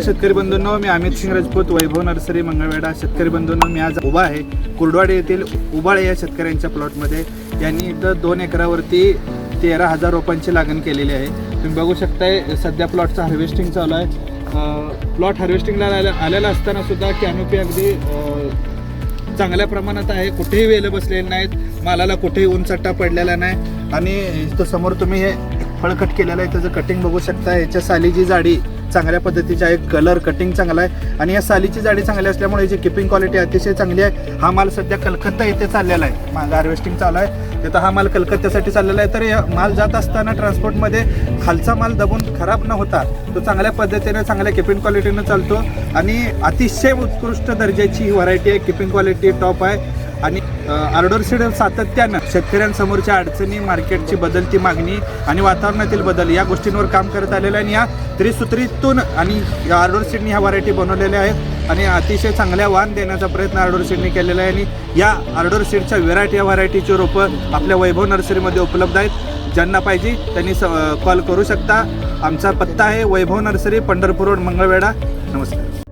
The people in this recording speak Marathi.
शेतकरी बंधूंनो मी अमित सिंग राजपूत वैभव नर्सरी मंगळवेढा. शेतकरी बंधूंनो मी आज उभा आहे कुर्डवाडे येथील उबाळे या शेतकऱ्यांच्या प्लॉटमध्ये. यांनी इथं दोन एकरावरती तेरा हजार रोपांची लागण केलेली आहे. तुम्ही बघू शकताय सध्या प्लॉटचं हार्वेस्टिंग चालू आहे. प्लॉट हार्वेस्टिंगला आलेला आलेला असताना सुद्धा कॅनोपी अगदी चांगल्या प्रमाणात आहे. कुठेही वेलं बसलेले नाहीत. मालाला कुठेही उंचट्टा पडलेला नाही. आणि इथं समोर तुम्ही हे फळकट केलेलं आहे. त्याचं कटिंग बघू शकता याच्या सालीची जाडी चांगल्या पद्धतीची आहे कलर कटिंग चांगला आहे. आणि या सालीची जाडी चांगली असल्यामुळे याची किपिंग क्वालिटी अतिशय चांगली आहे. हा माल सध्या कलकत्ता येथे चाललेला आहे. माझा हार्वेस्टिंग चालू आहे. तिथं हा माल कलकत्त्यासाठी चाललेला आहे. तर या माल जात असताना ट्रान्सपोर्टमध्ये खालचा माल दबून खराब न होता तो चांगल्या पद्धतीने चांगल्या किपिंग क्वालिटीनं चालतो. आणि अतिशय उत्कृष्ट दर्जाची ही व्हरायटी आहे. किपिंग क्वालिटी टॉप आहे. आणि आर्डर सीड सातत्यानं शेतकऱ्यांसमोरच्या अडचणी मार्केटची बदलती मागणी आणि वातावरणातील बदल या गोष्टींवर काम करत आलेलं आहे. आणि या त्रिसूत्रीतून आणि या सीडनी ह्या व्हरायटी बनवलेल्या आहेत. आणि अतिशय चांगल्या वाण देण्याचा प्रयत्न आर्डर केलेला आहे. आणि या आर्डर सीडच्या विराट या व्हरायटीची रोपं आपल्या वैभव नर्सरीमध्ये उपलब्ध आहेत. ज्यांना पाहिजे त्यांनी स कॉल करू शकता. आमचा पत्ता आहे वैभव नर्सरी पंढरपूर रोड मंगळवेढा. नमस्कार.